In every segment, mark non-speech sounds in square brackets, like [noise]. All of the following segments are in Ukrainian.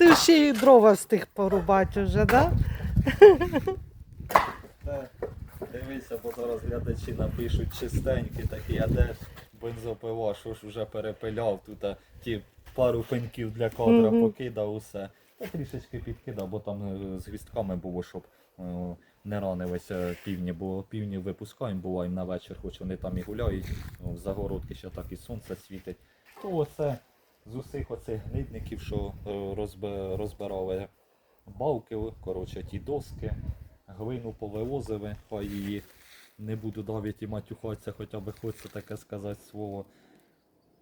Ти ще й дрова встиг порубати вже, да? Та, Дивися, бо зараз глядачі напишуть чистенькі такі, а де бензопила, що ж вже перепиляв, тут а, ті пару пеньків для кадра покидав усе. Та трішечки підкидав, бо там е, з гвістками було, щоб е, не ранилися півні, бо півні випускаємо, буваємо на вечір, хоч вони там і гуляють, ну, в загородки ще так і сонце світить. То оце з усіх оцих гнидників, що е, розбирали балки, коротше, ті доски, глину повивозили, хай її не буду навіть і матюхатися, хоча б хочеться таке сказати слово.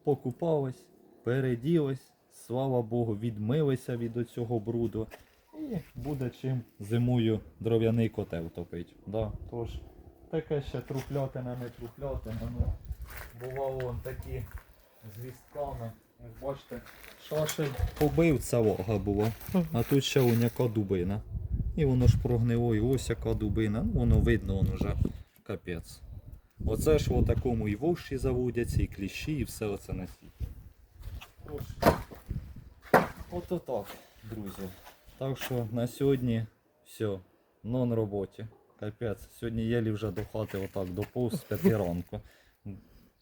Покупались, переділись, слава Богу, відмилися від оцього бруду. І буде чим зимою дров'яний котел топить. Да? Тож, таке ще труплятина, не труплятина. Ну, бувало такі з вістками. Ось Бачите, шашель побив це вага було. А тут ще уняка дубина. І воно ж прогнило, і ось яка дубина. Ну воно видно, воно вже капець. Оце ж в такому і вовші заводяться, і кліщі, і все оце на світі. Ото так, друзі. Так що на сьогодні все, нон роботі. Капець. Сьогодні єлі вже до хати отак доповз з п'яти ранку.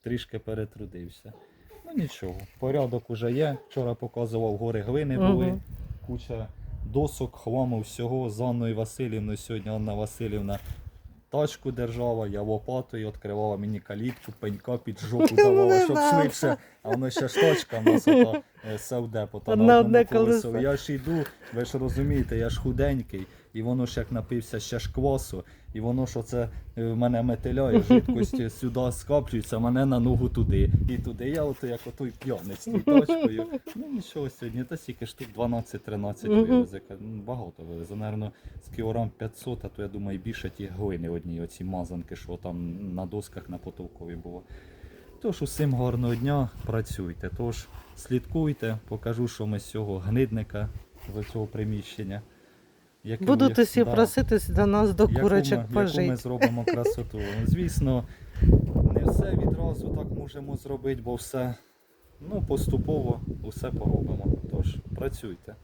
Трішки перетрудився. Ну нічого, порядок уже є. Вчора показував гори глини були, угу. куча досок, хламу всього з Анною Васильівною. Сьогодні Анна Васильівна тачку держала, я лопатою відкривала мені калітку, пенька під жопу [laughs] давала, щоб швидше. А воно ще ж тачка в нас севдепо, то на одне колесо. Я ж йду, ви ж розумієте, я ж худенький, і воно ж як напився ще ж квасу, і воно ж оце е, мене метеляє, жидкость [laughs] сюди скаплюється, мене на ногу туди. І туди я ото як отой п'яниць з точкою. Ну нічого сьогодні, та стільки штук 12-13 Мгм. вивезе. Ну, Багато вивезе. Наверно, з кілограм 500, а то я думаю більше ті глини одні, оці мазанки, що там на досках на потолкові було. Тож усім гарного дня, працюйте. Тож слідкуйте, покажу, що ми з цього гнидника, з цього приміщення. яке Будуть усі да, проситись до нас до яку курочок ми, яку ми зробимо красоту. Звісно, не все відразу так можемо зробити, бо все ну, поступово усе поробимо. Тож працюйте.